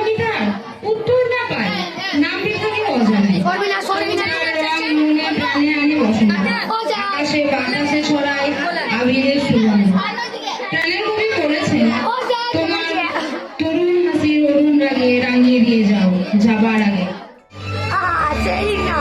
কবিতার উত্তর না পায় নামটি থাকে অজানায় করবি না করবি না রং মনে প্রাণে আনে বসন্ত। আকাশে বাতাসে ছড়ায় আবিরের সুগন্ধ প্রাণের কবি বলেছেন তোমার তরুণ হাসির অরুণ রাগে রাঙিয়ে দিয়ে যাও যাবার আগে। সেই না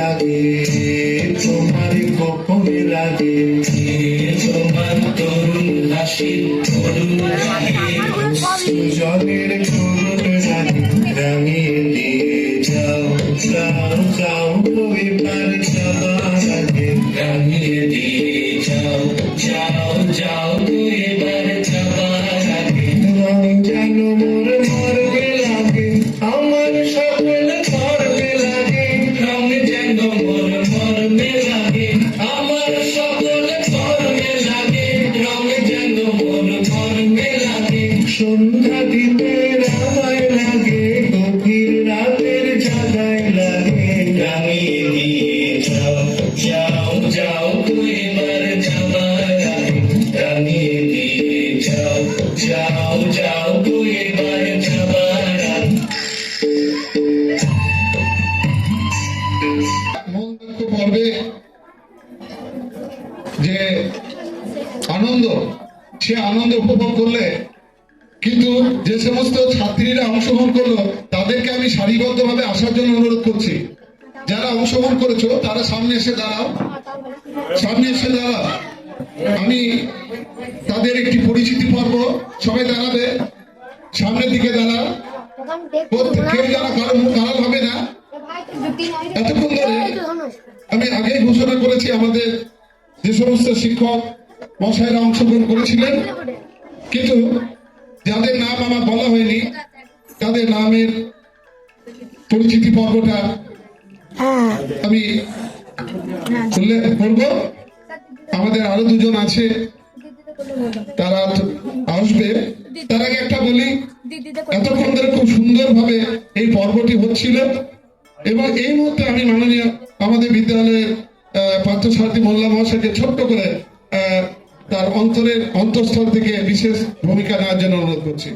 লাগে তোমার গোপনে লাগে তোমার তরুণ হাসি তরুণ জলের করুণ রানী রাঙিয়ে দিয়ে যাও যাও যাও পরিবার যাবার আগে রাঙিয়ে দিয়ে যাও যাও যাও পরিবার যাবার আগে রং যেন সন্ধ্যা দিতে রামায় লাগে গভীর রাতের যে আনন্দ সে আনন্দ উপভোগ করলে কিন্তু যে সমস্ত ছাত্রীরা অংশগ্রহণ করল, তাদেরকে আমি সারিবদ্ধভাবে আসার জন্য অনুরোধ করছি। যারা অংশগ্রহণ করেছ, তারা সামনে এসে দাঁড়াও। সামনে এসে দাঁড়াও। আমি তাদের একটি পরিচিতি পর্ব, সবাই দাঁড়াবে। সামনের দিকে দাঁড়া কেউ যারা কারও মুখ হবে না। এতক্ষণ ধরে আমি আগে ঘোষণা করেছি, আমাদের যে সমস্ত শিক্ষক মশাইরা অংশগ্রহণ করেছিলেন। কিন্তু যাদের নাম আমার বলা হয়নি তাদের নামের পরিচিতি পর্বটা আমি উল্লেখ করব। আমাদের আরও দুজন আছে, তারা আসবে। তার আগে একটা বলি, এতক্ষণ ধরে খুব সুন্দরভাবে এই পর্বটি হচ্ছিল এবং এই মুহূর্তে আমি মাননীয় আমাদের বিদ্যালয়ের পার্থসারথী মোল্লা মহাশয়কে ছোট্ট করে তার অন্তরের অন্তঃস্থল থেকে বিশেষ ভূমিকা নেওয়ার জন্য অনুরোধ করছি।